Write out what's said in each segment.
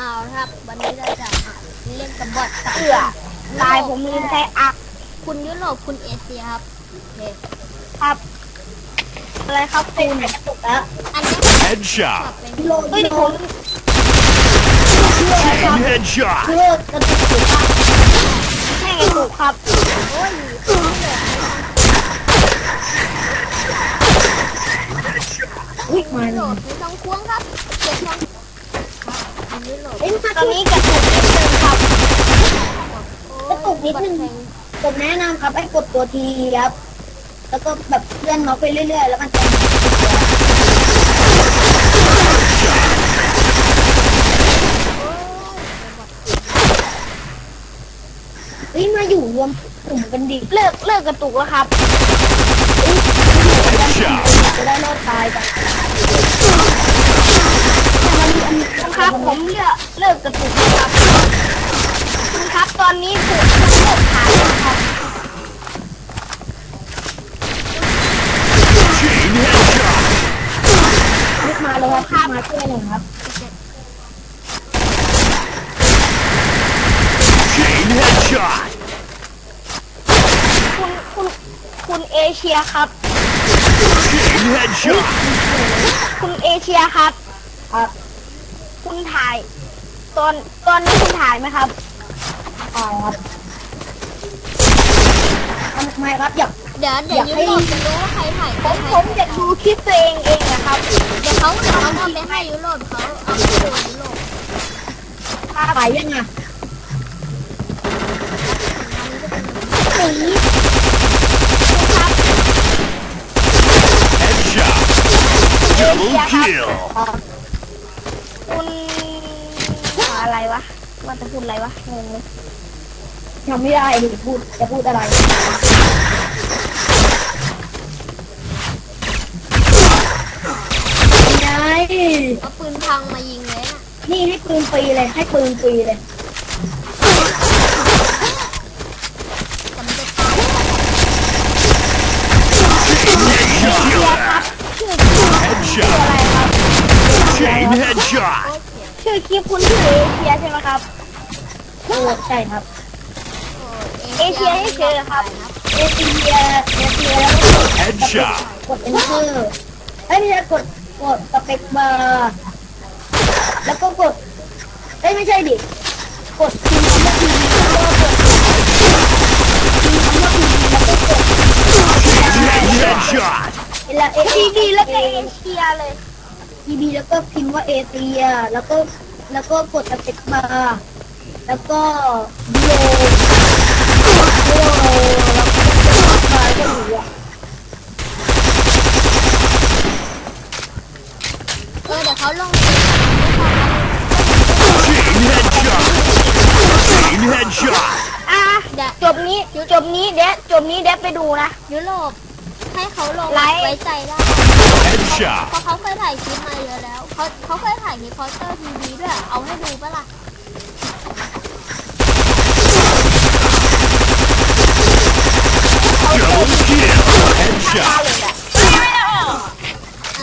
เอาครับ วันนี้เราจะมาเล่นกับบอทกับเอื้อลายผมลืมใช้อักคุณยุโรปคุณเอเชียครับโอเคครับ อะไรครับคุณกระตุกแล้วอันนี้ Headshot. เป็นโลเฮ้ยผม Chain headshot. คือกระตุกอยู่ครับแม่งกระตุกครับโอ้ยอุ้ยมายุเลโรยปมีทองควงครับเจ็ดทองครับ คุณยุโรปเอ้ยตอนนี้กระตุกนิดนึงครับโอ้ยกระตุกนิดนึงบัตรแทผมแนะนำครับให้กดตัวทีครับ แล้วก็แบบเลื่อนเมาส์ไปเรื่อย ๆ แล้วมันจะเฮ้ยมาอยู่รวมกลุ่มกันดิเลิกเลิกกระตุกแล้วครับเฮ้ย Headshot. จะได้รอดตายกัน ครับผมเลือกเลิกกระตุกแล้วครับคุณครับตอนนี้ผมมันเลิกขายแล้วครับ Chain headshot. รีบมาเลยครับมาช่วยหน่อยครับ Chain headshot. คุณคุณคุณเอเชียครับ Chain headshot. คุณเอเชียครับครับ ตอนตอนนี้คุณถ่ายไหมครับถ่ายครับทำไมครับอยาก เดี๋ยวเดี๋ยวยุโรปจะรู้ว่าใครถ่ายผใครมผถ่ายมอยากดูคลิปตัวเองเองนะครับเดี๋ยวเขาเดี๋ยวเขาเอาไปให้ยุโรปเขาเอาไปดูยุโรปถ่ายยังไงสี Headshot. Double kill. คุณอะไร วะ ว่าจะพูดอะไรวะ งงเลยทำไม่ได้ดิพูดจะพูดอะไร ไง เอาปืนพังมายิงเลยน่ะนี่ให้ปืนฟรีเลย ให้ปืนฟรีเลย แต่มันจะตาย Chain headshot. อะไรครับ Chain headshot. ชื่อคลิปคุณชื่อเอเชียใช่ไหมครับโอ้ใช่ครับ เอเชียเฉยๆครับ เอเชียเอเชียแล้วก็ Headshot. กด enter เอ้ยไม่ใช่กดกดสเปกบาร์แล้วก็กดเอ้ยไม่ใช่ดิ กดพิมพ์คำว่าทีวีแล้วก็กดพิมพ์คำว่าทีวีแล้วก็กด Chain headshot. เวลาเอทีวีแล้วก็เอเชียเลย ทีวีแล้วก็พิมพ์ว่าเอเชียแล้วก็แล้วก็กดสเปกบาร์แล้วก็โลโลแล้วก็บาร์ก็อยู่อะเออเดี๋ยวเขาลง Chain headshot. Chain headshot. อะเดี๋ยวจบนี้จบนี้เดะจบนี้เดะไปดูนะ ยุโรปให้เขาลงไลฟ์ ไว้ใจได้ Headshot. เขาเคยถ่ายคลิปพอสเตอร์ทีวีด้วย เอาให้ดูปะล่ะ Double kill. ตา Headshot. เอะ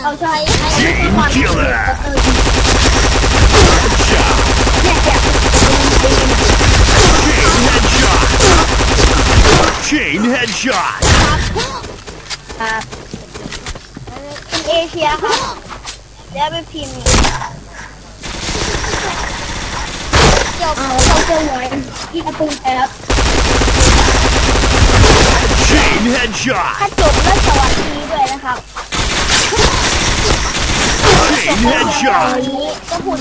เอาใช้ให้ Chain killer. Headshot. เนี่ยเนี่ย Chain headshot. Chain headshot. ครับเป็นเอเชียครับ เดี๋ยวไปพิมพ์จบเอาเขาเจอไว้ที่กระตุ้นครับ Chain headshot. ถ้าจบแล้วสวัสดีด้วยนะครับ Chain ตอน headshot. นี้ก็คุณ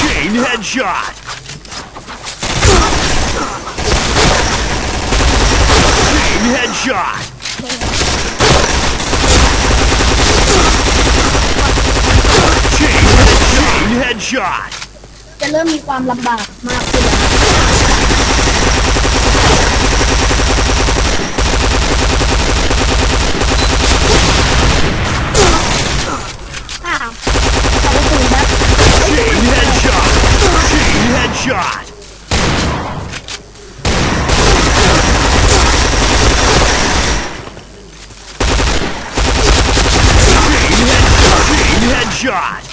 Chain headshot. Chain headshot. Chain chain headshot. จะเริ่มมีความลำบากมากขึ้นอ้าวขอบคุณครับ Chain headshot. Chain headshot. Chain headshot. Chain